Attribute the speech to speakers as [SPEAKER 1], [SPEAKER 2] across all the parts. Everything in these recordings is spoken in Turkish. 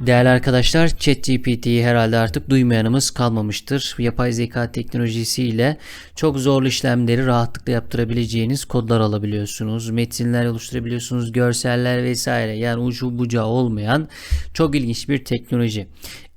[SPEAKER 1] Değerli arkadaşlar, ChatGPT'yi herhalde artık duymayanımız kalmamıştır. Yapay zeka teknolojisiyle çok zorlu işlemleri rahatlıkla yaptırabileceğiniz kodlar alabiliyorsunuz. Metinler oluşturabiliyorsunuz, görseller vesaire. Yani ucu bucağı olmayan çok ilginç bir teknoloji.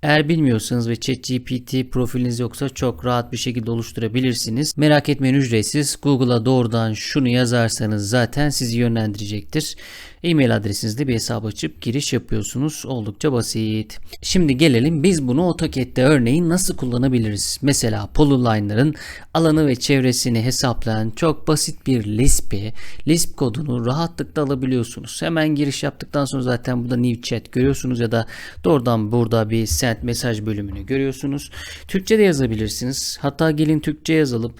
[SPEAKER 1] Eğer bilmiyorsanız ve ChatGPT profiliniz yoksa çok rahat bir şekilde oluşturabilirsiniz. Merak etmeyin ücretsiz. Google'a doğrudan şunu yazarsanız zaten sizi yönlendirecektir. E-mail adresinizde bir hesap açıp giriş yapıyorsunuz. Oldukça basit. Şimdi gelelim biz bunu AutoCAD'de örneğin nasıl kullanabiliriz? Mesela polyline'ların alanı ve çevresini hesaplayan çok basit bir Lisp'i, Lisp kodunu rahatlıkla alabiliyorsunuz. Hemen giriş yaptıktan sonra zaten burada New Chat görüyorsunuz ya da doğrudan burada bir Send mesaj bölümünü görüyorsunuz. Türkçe de yazabilirsiniz. Hatta gelin Türkçe yazalım.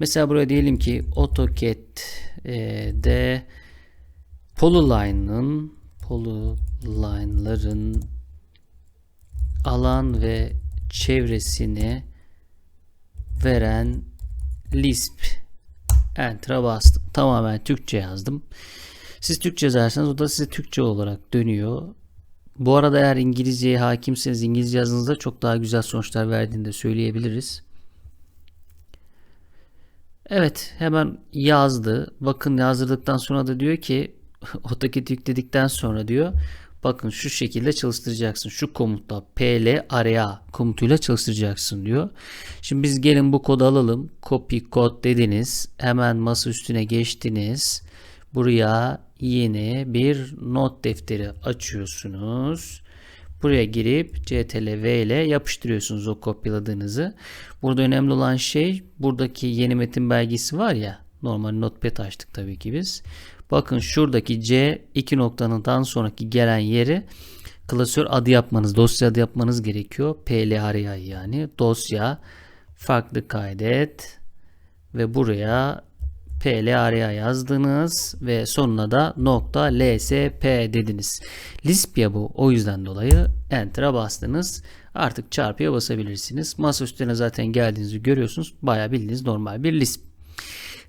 [SPEAKER 1] Mesela buraya diyelim ki AutoCAD'de Polyline'ın Polyline'ların alan ve çevresini veren Lisp Enter'a bastım. Tamamen Türkçe yazdım. Siz Türkçe yazarsanız o da size Türkçe olarak dönüyor. Bu arada eğer İngilizceye hakimseniz İngilizce yazdığınızda çok daha güzel sonuçlar verdiğini de söyleyebiliriz. Evet hemen yazdı. Bakın yazdırdıktan sonra da diyor ki AutoCAD yükledikten sonra diyor bakın şu şekilde çalıştıracaksın. Şu komutla pl area komutuyla çalıştıracaksın diyor. Şimdi biz gelin bu kodu alalım. Copy kod dediniz. Hemen masa üstüne geçtiniz. Buraya yeni bir not defteri açıyorsunuz. Buraya girip CTRL-V ile yapıştırıyorsunuz o kopyaladığınızı. Burada önemli olan şey buradaki yeni metin belgesi var ya normal notepad açtık tabii ki biz. Bakın şuradaki C iki noktanın sonraki gelen yeri klasör adı yapmanız, dosya adı yapmanız gerekiyor. PLRA yani dosya farklı kaydet ve buraya PLRA yazdınız ve sonuna da nokta LSP dediniz. Lisp ya bu. O yüzden dolayı Enter'a bastınız. Artık çarpıya basabilirsiniz. Masa üstüne zaten geldiğinizi görüyorsunuz. Bayağı bildiğiniz normal bir Lisp.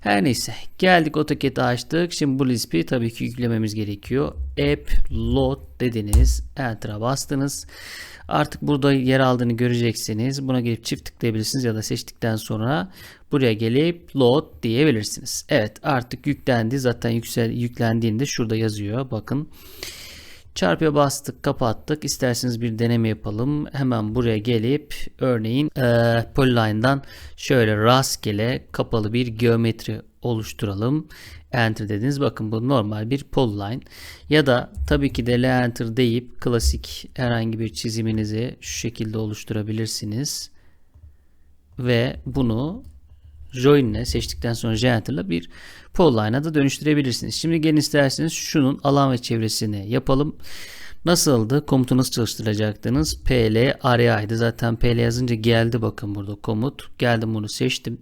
[SPEAKER 1] Her neyse geldik AutoCAD'i açtık. Şimdi bu Lisp'i tabii ki yüklememiz gerekiyor. App load dediniz. Enter'a bastınız. Artık burada yer aldığını göreceksiniz. Buna gelip çift tıklayabilirsiniz ya da seçtikten sonra buraya gelip load diyebilirsiniz. Evet artık yüklendi. Zaten yüksel, yüklendiğinde şurada yazıyor. Bakın. Çarpıya bastık, kapattık. İsterseniz bir deneme yapalım. Hemen buraya gelip örneğin e, Polyline'dan şöyle rastgele kapalı bir geometri oluşturalım. Enter dediniz. Bakın bu normal bir polyline. Ya da tabii ki de enter deyip klasik herhangi bir çiziminizi şu şekilde oluşturabilirsiniz. Ve bunu join'le seçtikten sonra Genter'la bir polyline'a da dönüştürebilirsiniz. Şimdi gelin isterseniz şunun alan ve çevresini yapalım. Nasıldı? Komutu nasıl çalıştıracaktınız? PL area'ydı. Zaten PL yazınca geldi bakın burada komut. Geldim bunu seçtim.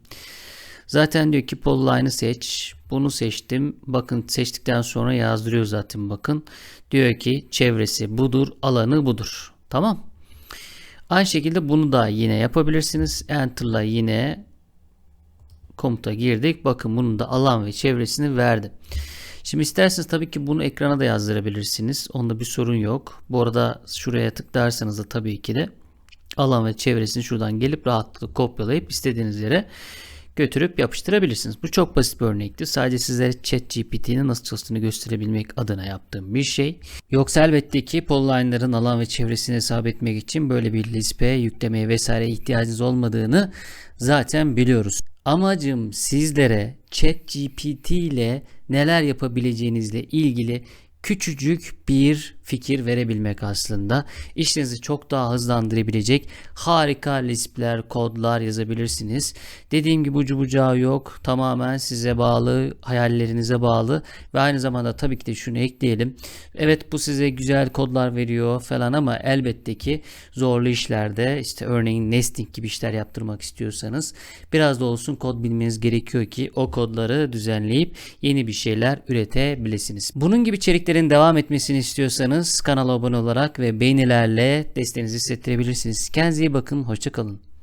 [SPEAKER 1] Zaten diyor ki polyline'ı seç. Bunu seçtim. Bakın seçtikten sonra yazdırıyor zaten bakın. Diyor ki çevresi budur, alanı budur. Tamam. Aynı şekilde bunu da yine yapabilirsiniz. Enter'la yine komuta girdik. Bakın bunun da alan ve çevresini verdi. Şimdi isterseniz tabii ki bunu ekrana da yazdırabilirsiniz. Onda bir sorun yok. Bu arada şuraya tıklarsanız da tabii ki de alan ve çevresini şuradan gelip rahatlıkla kopyalayıp istediğiniz yere götürüp yapıştırabilirsiniz. Bu çok basit bir örnekti. Sadece sizlere ChatGPT'nin nasıl çalıştığını gösterebilmek adına yaptığım bir şey. Yoksa elbette ki Polyline'ların alan ve çevresini hesap etmek için böyle bir Lisp'e yüklemeye vesaire ihtiyacınız olmadığını zaten biliyoruz. Amacım sizlere ChatGPT ile neler yapabileceğinizle ilgili küçücük bir fikir verebilmek aslında. İşinizi çok daha hızlandırabilecek harika lispler, kodlar yazabilirsiniz. Dediğim gibi ucu bucağı yok. Tamamen size bağlı, hayallerinize bağlı ve aynı zamanda tabii ki de şunu ekleyelim. Evet bu size güzel kodlar veriyor falan ama elbette ki zorlu işlerde işte örneğin nesting gibi işler yaptırmak istiyorsanız biraz da olsun kod bilmeniz gerekiyor ki o kodları düzenleyip yeni bir şeyler üretebilirsiniz. Bunun gibi içeriklerin devam etmesini istiyorsanız kanala abone olarak ve beğenilerle desteğinizi hissettirebilirsiniz. Kendinize iyi bakın. Hoşçakalın.